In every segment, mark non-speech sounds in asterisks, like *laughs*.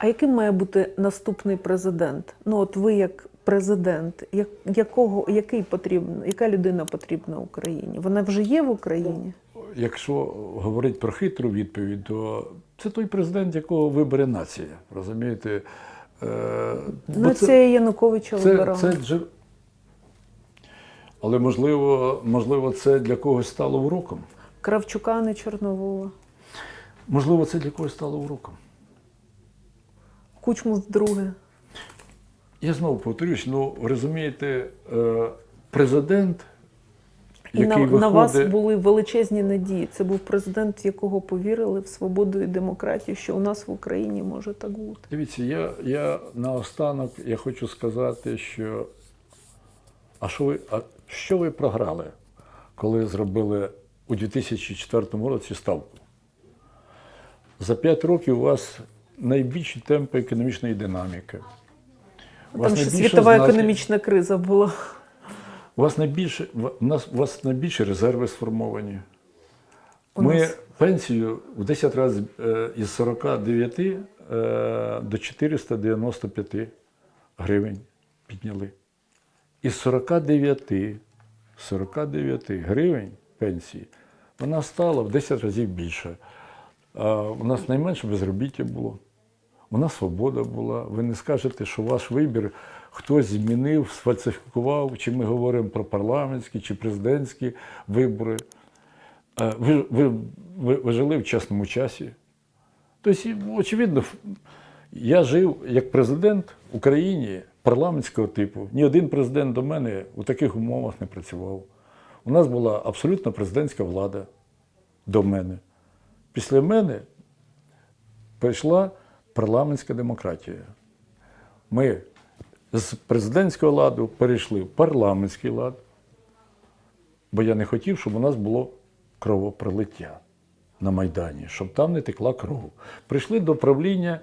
А яким має бути наступний президент? Ну, от ви як президент, як, якого, який потрібен, яка людина потрібна Україні? Вона вже є в Україні? Якщо говорити про хитру відповідь, то це той президент, якого вибере нація. Розумієте? Е, Нація Януковича це, вибирала. це джер- Але можливо, можливо, це для когось стало уроком. Кравчука, не Чорновола. Можливо, це для когось стало уроком. Кучму вдруге. Я знову повторюсь, ну розумієте, е, президент, який на, виходить, на вас були величезні надії. Це був президент, в якого повірили в свободу і демократію, що у нас в Україні може так бути. Дивіться, я, я наостанок я хочу сказати, що а що ви, а що ви програли, коли зробили у 2004 році ставку? За 5 років у вас найбільші темпи економічної динаміки. У вас Там ще світова знаки- економічна криза була. У вас найбільше, у нас, у вас найбільші резерви сформовані. У Ми нас- пенсію в 10 разів е, із 49 е, до 495 гривень підняли. Із 49, 49 гривень пенсії вона стала в 10 разів більше. У нас найменше безробіття було. Нас свобода була. Ви не скажете, що ваш вибір хтось змінив, сфальсифікував, чи ми говоримо про парламентські чи президентські вибори. Е, Ви, ви, ви, ви жили в чесному часі. Тобто, очевидно, я жив як президент в Україні парламентського типу. Ні один президент до мене у таких умовах не працював. У нас була абсолютно президентська влада до мене. Після мене прийшла парламентська демократія. Ми з президентського ладу перейшли в парламентський лад, бо я не хотів, щоб у нас було кровопролиття на Майдані, щоб там не текла кров. Прийшли до правління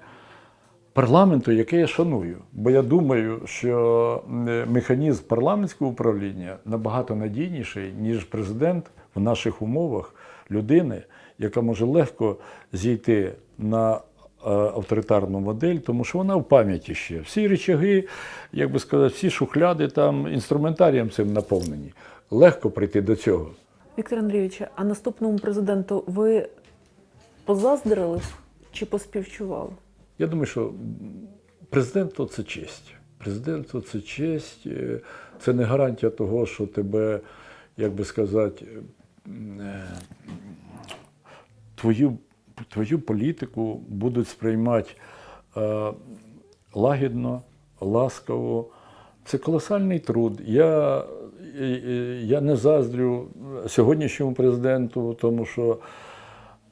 парламенту, яке я шаную. Бо я думаю, що е, механізм парламентського управління набагато надійніший, ніж президент в наших умовах людини, яка може легко зійти на авторитарну модель, тому що вона в пам'яті ще. Всі речаги, як би сказати, всі шухляди там інструментарієм цим наповнені. Легко прийти до цього. Віктор Андрійович, а наступному президенту ви позаздрили чи поспівчували? Я думаю, що президент то це честь. Президент то це честь. Е, Це не гарантія того, що тебе, як би сказати, е, твою, твою політику будуть сприймати е, лагідно, ласкаво. Це колосальний труд. Я, я не заздрю сьогоднішньому президенту, тому що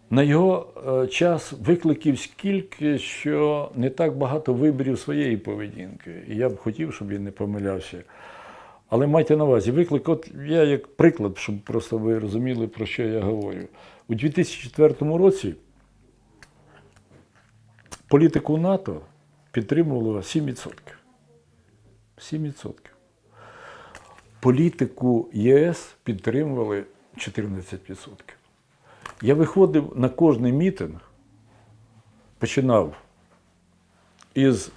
на його е, час викликів скільки, що не так багато виборів своєї поведінки. І я б хотів, щоб він не помилявся. Але майте на увазі, виклик, от я як приклад, щоб просто ви розуміли, про що я говорю. У 2004 році політику НАТО підтримувало 7%. 7%. Політику ЄС підтримували 14%. Я виходив на кожний мітинг, починав із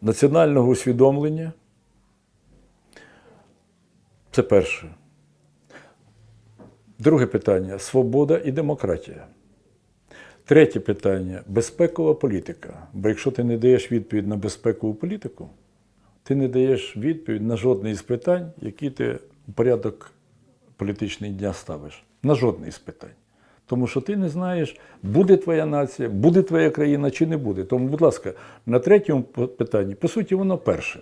національного усвідомлення. Це перше. Друге питання свобода і демократія. Третє питання безпекова політика. Бо якщо ти не даєш відповідь на безпекову політику, ти не даєш відповідь на жодне із питань, які ти у порядок політичний дня ставиш. На жодне із питань. Тому що ти не знаєш, буде твоя нація, буде твоя країна чи не буде. Тому, будь ласка, на третьому питанні, по суті, воно перше.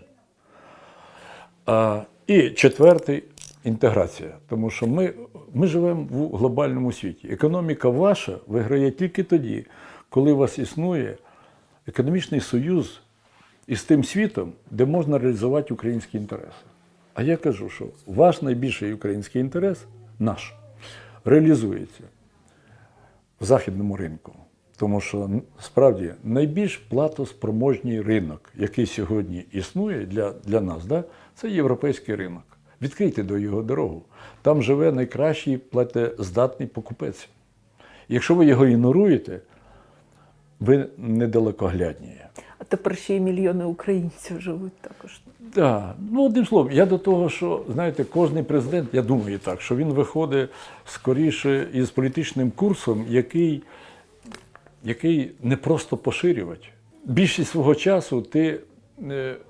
А, і четвертий інтеграція. Тому що ми, ми живемо в глобальному світі. Економіка ваша виграє тільки тоді, коли у вас існує економічний союз із тим світом, де можна реалізувати українські інтереси. А я кажу, що ваш найбільший український інтерес, наш, реалізується в західному ринку. Тому що справді найбільш платоспроможний ринок, який сьогодні існує для, для нас, да, це європейський ринок. Відкрийте до його дорогу. Там живе найкращий платездатний покупець. Якщо ви його ігноруєте, ви недалекоглядні. А тепер ще й мільйони українців живуть також. Так, ну одним словом, я до того, що знаєте, кожний президент, я думаю так, що він виходить скоріше із політичним курсом, який, який не просто поширювати. Більшість свого часу ти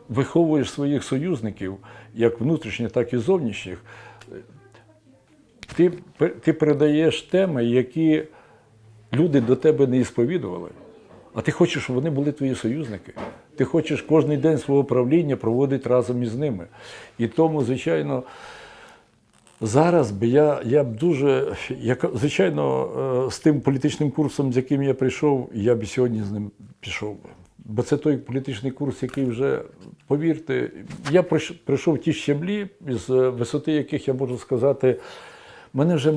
виховуєш своїх союзників, як внутрішніх, так і зовнішніх. Ти, ти передаєш теми, які люди до тебе не ісповідували. А ти хочеш, щоб вони були твої союзники. Ти хочеш кожен день свого правління проводити разом із ними. І тому, звичайно, зараз би я, я б дуже, як, звичайно, е, з тим політичним курсом, з яким я прийшов, я б сьогодні з ним пішов. Бо це той політичний курс, який вже, повірте, я прийшов ті щеблі, з висоти яких я можу сказати, мене вже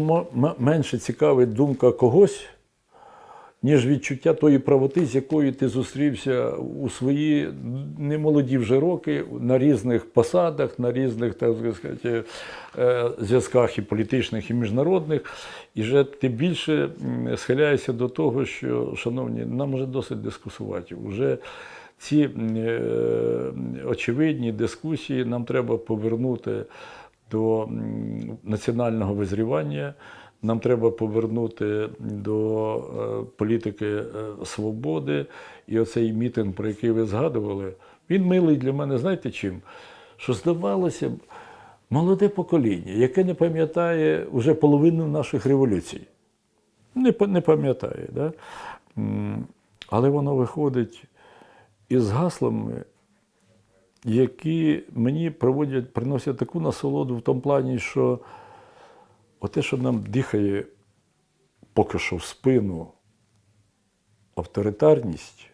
менше цікавить думка когось, ніж відчуття тої правоти, з якою ти зустрівся у свої немолоді вже роки на різних посадах, на різних так сказати, е, зв'язках і політичних, і міжнародних. І вже ти більше схиляєшся до того, що, шановні, нам вже досить дискусувати. Уже ці е, очевидні дискусії нам треба повернути до національного визрівання. Нам треба повернути до е, політики е, свободи. І оцей мітинг, про який ви згадували, він милий для мене, знаєте чим? Що здавалося б, молоде покоління, яке не пам'ятає вже половину наших революцій. Не, не пам'ятає. Да? Але воно виходить із гаслами, які мені проводять, приносять таку насолоду в тому плані, що оте, що нам дихає поки що в спину авторитарність,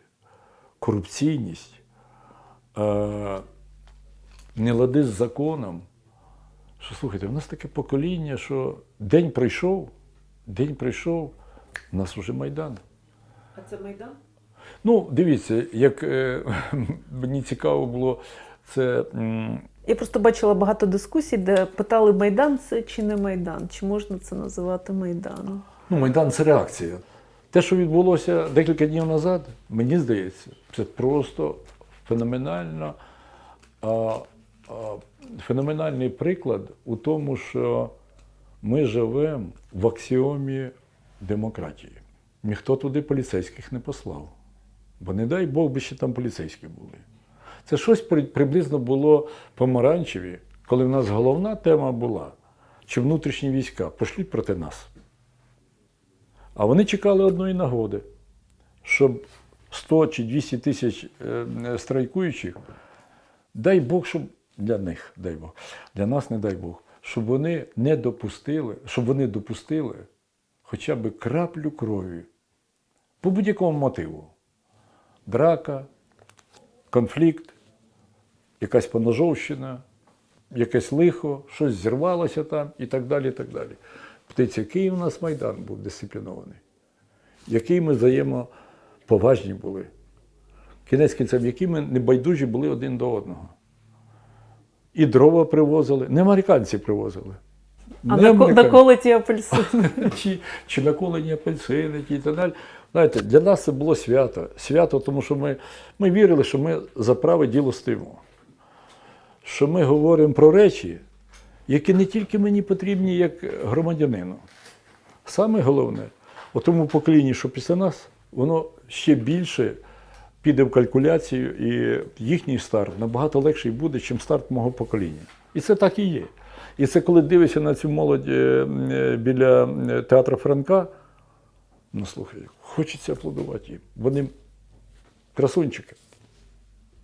корупційність, е, нелади з законом. Що слухайте, в нас таке покоління, що день прийшов, день прийшов, у нас вже Майдан. А це Майдан? Ну, дивіться, як е, *laughs* мені цікаво було, це Я просто бачила багато дискусій, де питали, Майдан це чи не Майдан, чи можна це називати Майданом. Ну, Майдан це реакція. Те, що відбулося декілька днів назад, мені здається, це просто феноменально, а, а, феноменальний приклад у тому, що ми живемо в аксіомі демократії. Ніхто туди поліцейських не послав. Бо не дай Бог би ще там поліцейські були. Це щось при- приблизно було помаранчеві, коли в нас головна тема була, чи внутрішні війська пошліть проти нас. А вони чекали одної нагоди, щоб 100 чи 200 тисяч е, страйкуючих, дай Бог, щоб для них, дай Бог, для нас не дай Бог, щоб вони не допустили, щоб вони допустили хоча б краплю крові по будь-якому мотиву. Драка, конфлікт, якась поножовщина, якесь лихо, щось зірвалося там і так далі. і так далі. Птиця, який у нас Майдан був дисциплінований, який ми взаємоповажні були. Кінець кінцем, які ми небайдужі були один до одного. І дрова привозили, не американці привозили. А Не на, наколоті апельсини. *laughs* чи, чи наколені апельсини, і так далі. Знаєте, для нас це було свято. Свято, тому що ми, ми вірили, що ми за праве діло стоїмо. Що ми говоримо про речі, які не тільки мені потрібні як громадянину. Саме головне, у тому поколінні, що після нас, воно ще більше піде в калькуляцію, і їхній старт набагато легший буде, ніж старт мого покоління. І це так і є. І це коли дивишся на цю молодь е, е, біля е, театру Франка, ну слухай, хочеться аплодувати їм. Вони красунчики.